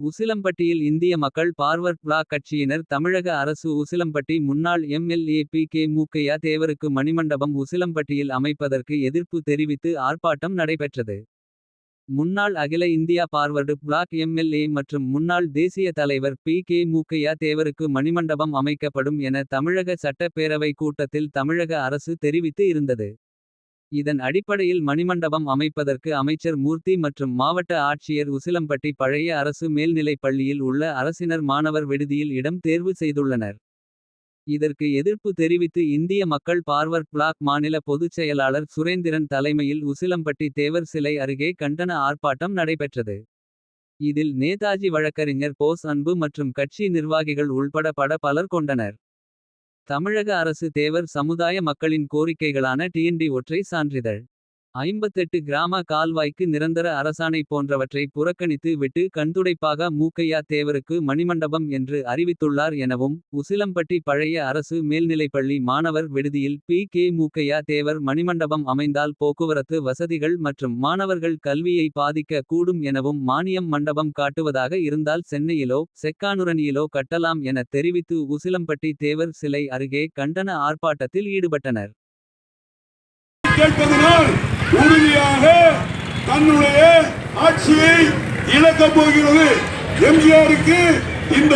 உசிலம்பட்டியில் இந்திய மக்கள் forward black கட்சியினர் தமிழக அரசு உசிலம்பட்டி முன்னாள் எம்எல்ஏ பி கே மூக்கையா தேவருக்கு மணிமண்டபம் உசிலம்பட்டியில் அமைப்பதற்கு எதிர்ப்பு தெரிவித்து ஆர்ப்பாட்டம் நடைபெற்றது. முன்னாள் அகில இந்தியா பார்வர்டு பிளாக் எம்எல்ஏ மற்றும் முன்னாள் தேசிய தலைவர் பி கே மூக்கையா தேவருக்கு மணிமண்டபம் அமைக்கப்படும் என தமிழக சட்டப்பேரவை கூட்டத்தில் தமிழக அரசு தெரிவித்து இருந்தது. இதன் அடிப்படையில் மணிமண்டபம் அமைப்பதற்கு அமைச்சர் மூர்த்தி மற்றும் மாவட்ட ஆட்சியர் உசிலம்பட்டி பழைய அரசு மேல்நிலைப் பள்ளியில் உள்ள அரசினர் மாணவர் விடுதியில் இடம் தேர்வு செய்துள்ளனர். இதற்கு எதிர்ப்பு தெரிவித்து இந்திய மக்கள் பார்வர்ட் பிளாக் மாநில பொதுச் செயலாளர் சுரேந்திரன் தலைமையில் உசிலம்பட்டி தேவர் சிலை அருகே கண்டன ஆர்ப்பாட்டம் நடைபெற்றது. இதில் நேதாஜி வழக்கறிஞர் போஸ் அன்பு மற்றும் கட்சி நிர்வாகிகள் உள்பட பட பலர் கொண்டனர். தமிழக அரசு தேவர் சமுதாய மக்களின் கோரிக்கைகளான டிஎன்டி ஒற்றை சான்றிதழ். 58 கிராம கால்வாய்க்கு நிரந்தர அரசாணை போன்றவற்றை புறக்கணித்து விட்டு கண்துடைப்பாக மூக்கையா தேவருக்கு மணிமண்டபம் என்று அறிவித்துள்ளார் எனவும். உசிலம்பட்டி பழைய அரசு மேல்நிலைப்பள்ளி மாணவர் விடுதியில் பி கே மூக்கையா தேவர் மணிமண்டபம் அமைந்தால் போக்குவரத்து வசதிகள் மற்றும் மாணவர்கள் கல்வியை பாதிக்க கூடும் எனவும் மானியம் மண்டபம் காட்டுவதாக இருந்தால் சென்னையிலோ செக்கானுரணியிலோ கட்டலாம் என தெரிவித்து உசிலம்பட்டி தேவர் சிலை அருகே கண்டன ஆர்ப்பாட்டத்தில் ஈடுபட்டனர். உறுதியாக தன்னுடைய ஆட்சியை இழக்கப் போகிறது. எம்ஜிஆருக்கு இந்த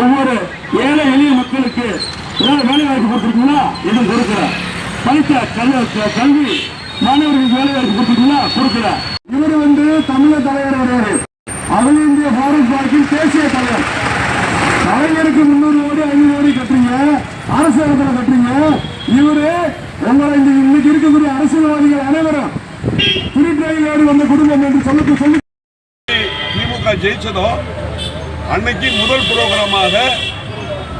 ஒவ்வொரு ஏழை எளிய மக்களுக்கு ஏதாவது வேலை வாய்ப்பு கொடுத்துருக்கீங்களா? எதுவும் கொடுக்கல படித்த கல்வி கல்வி மாணவர்களுக்கு வேலை வாய்ப்பு கொடுத்துருக்கீங்களா? கொடுக்கல இவர் வந்து தமிழக தலைவர் வருவார் அகில இந்திய பாரத் பார்க்கின் தேசிய தலைவர். கலைஞருக்கு முன்னூறு கோடி ஐநூறு கோடி கட்டுறீங்க. அரசாங்கத்தில் கட்டுறீங்க. இவரு உங்களை இன்னைக்கு இருக்கக்கூடிய அரசியல்வாதிகள் அனைவரும் திருட்டையோடு வந்த குடும்பம் என்று சொல்ல சொல்லி திமுக ஜெயிச்சதோ அன்னைக்கு முதல் புரோகிராமாக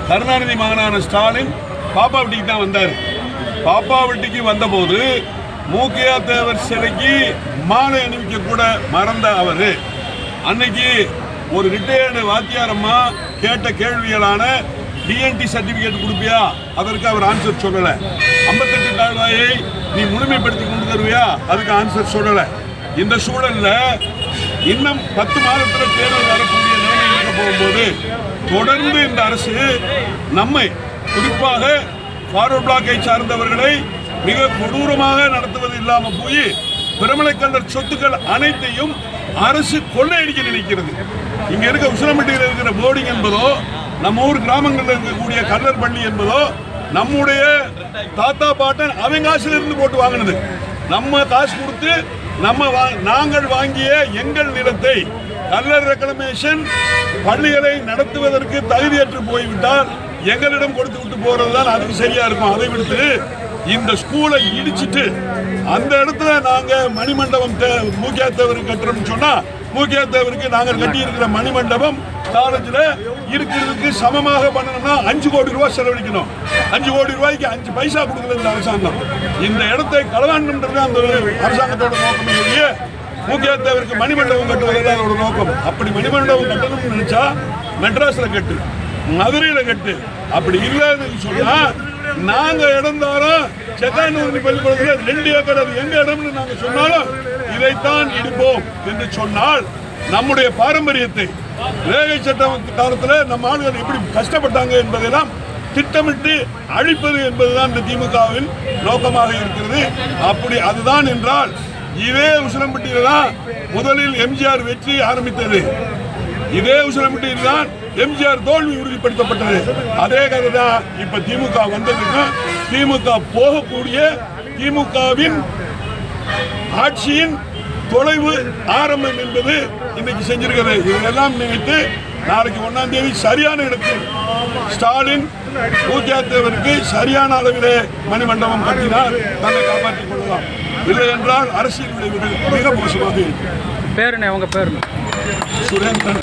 கருணாநிதி மகனான ஸ்டாலின் பாப்பா வீட்டுக்கு தான் வந்தார். பாப்பா வீட்டுக்கு வந்தபோது மூக்கையா தேவர் சிலைக்கு மாலை அணிவிக்க கூட மறந்த அவர். அன்னைக்கு ஒரு ரிட்டையர்டு வாத்தியாரம்மா கேட்ட கேள்விகளான டிஎன்டி சர்டிபிகேட் கொடுப்பியா? அதற்கு அவர் ஆன்சர் சொல்லலை. ஐம்பத்தெட்டு கால்வாயை நீ முழுமைப்படுத்தி கொண்டு தருவியா? அதுக்கு ஆன்சர் சொல்லலை. இந்த சூழலில் இன்னும் பத்து மாதத்தில் தேர்தல் வரக்கூடிய நிலைமை போகும்போது தொடர்ந்து இந்த அரசு நம்மை குறிப்பாக ஃபார்வர்ட் பிளாக்கை சார்ந்தவர்களை மிக கொடூரமாக நடத்துவது இல்லாமல் போய் பிரமலைக்கல்லர் சொத்துக்கள் அனைத்தையும் அரசு கொள்ளையடிக்க நினைக்கிறது. இங்க இருக்க உசிலம்பட்டியில் இருக்கிற போர்டிங் என்பதோ நம்ம ஊர் கிராமங்களில் இருக்கக்கூடிய கல்லர் பள்ளி என்பதோ நம்முடைய தாத்தா பாட்டன் அவங்க காசுல இருந்து போட்டு வாங்கினது. நம்ம காசு கொடுத்து நம்ம வா- நாங்கள் வாங்கிய எங்கள் நிலத்தை கல்லர் ரெக்ளமேஷன் பள்ளிகளை நடத்துவதற்கு தகுதியற்று போய்விட்டால் எங்களிடம் கொடுத்து விட்டு போறது தான் அதுக்கு சரியா இருக்கும். அதை விடுத்து இந்த ஸ்கூலை இடிச்சிட்டு அந்த இடத்துல நாங்க மணிமண்டபம் முக்கியத்தேவருக்கு கட்டுறோம்னு சொன்னா முக்கிய தேவருக்கு நாங்கள் கட்டி இருக்கிற மணிமண்டபம் காலேஜில் இருக்கிறதுக்கு சமமாக பண்ணணும்னா அஞ்சு கோடி ரூபாய் செலவழிக்கணும். அஞ்சு கோடி ரூபாய்க்கு அஞ்சு பைசா கொடுக்குறது இந்த அரசாங்கம். இந்த இடத்தை களவாண்டது அந்த அரசாங்கத்தோட நோக்கம் இல்லையே முக்கிய தேவருக்கு மணிமண்டபம் கட்டுவதுதான் ஒரு நோக்கம். அப்படி மணிமண்டபம் கட்டணும்னு நினைச்சா மெட்ராஸ்ல கட்டு மதுரையில கட்டு. அப்படி இல்லைன்னு சொன்னா நாங்க இடம் தரோம் செக்கானூர் பள்ளிக்கூடத்துல ரெண்டு ஏக்கர் அது எங்க இடம்னு நாங்க சொன்னாலும் இதைத்தான் இடிப்போம் என்று சொன்னால் நம்முடைய பாரம்பரியத்தை ரேகை சட்டம் காலத்தில் நம்ம ஆளுநர் எப்படி கஷ்டப்பட்டாங்க என்பதெல்லாம் திட்டமிட்டு அழிப்பது என்பதுதான் இந்த திமுகவின் நோக்கமாக இருக்கிறது. அப்படி அதுதான் என்றால் இதே உசிலம்பட்டியில் தான் முதலில் எம்ஜிஆர் வெற்றி ஆரம்பித்தது. இதே உசிலம்பட்டியில் தான் எம்ஜிஆர் தோல்வி உறுதிப்படுத்தப்பட்டது. அதே கதை தான் இப்ப திமுக வந்ததுக்கு திமுக போகக்கூடிய திமுகவின் ஆட்சியின் தொலைவு ஆரம்பம் என்பது இன்னைக்கு செஞ்சிருக்கிறது. இதெல்லாம் நினைத்து நாளைக்கு ஒன்னாம் தேதி சரியான இடத்தில் ஸ்டாலின் பூஜாத்தேவருக்கு சரியான அளவிலே மணிமண்டபம் கட்டினால் தன்னை காப்பாற்றிக் கொள்ளலாம். இல்லை என்றால் அரசியல் விளைவுகள் மிக மோசமாக இருக்கும். பேருண்ணே உங்க பேருண்ணே. சுரேந்திரன்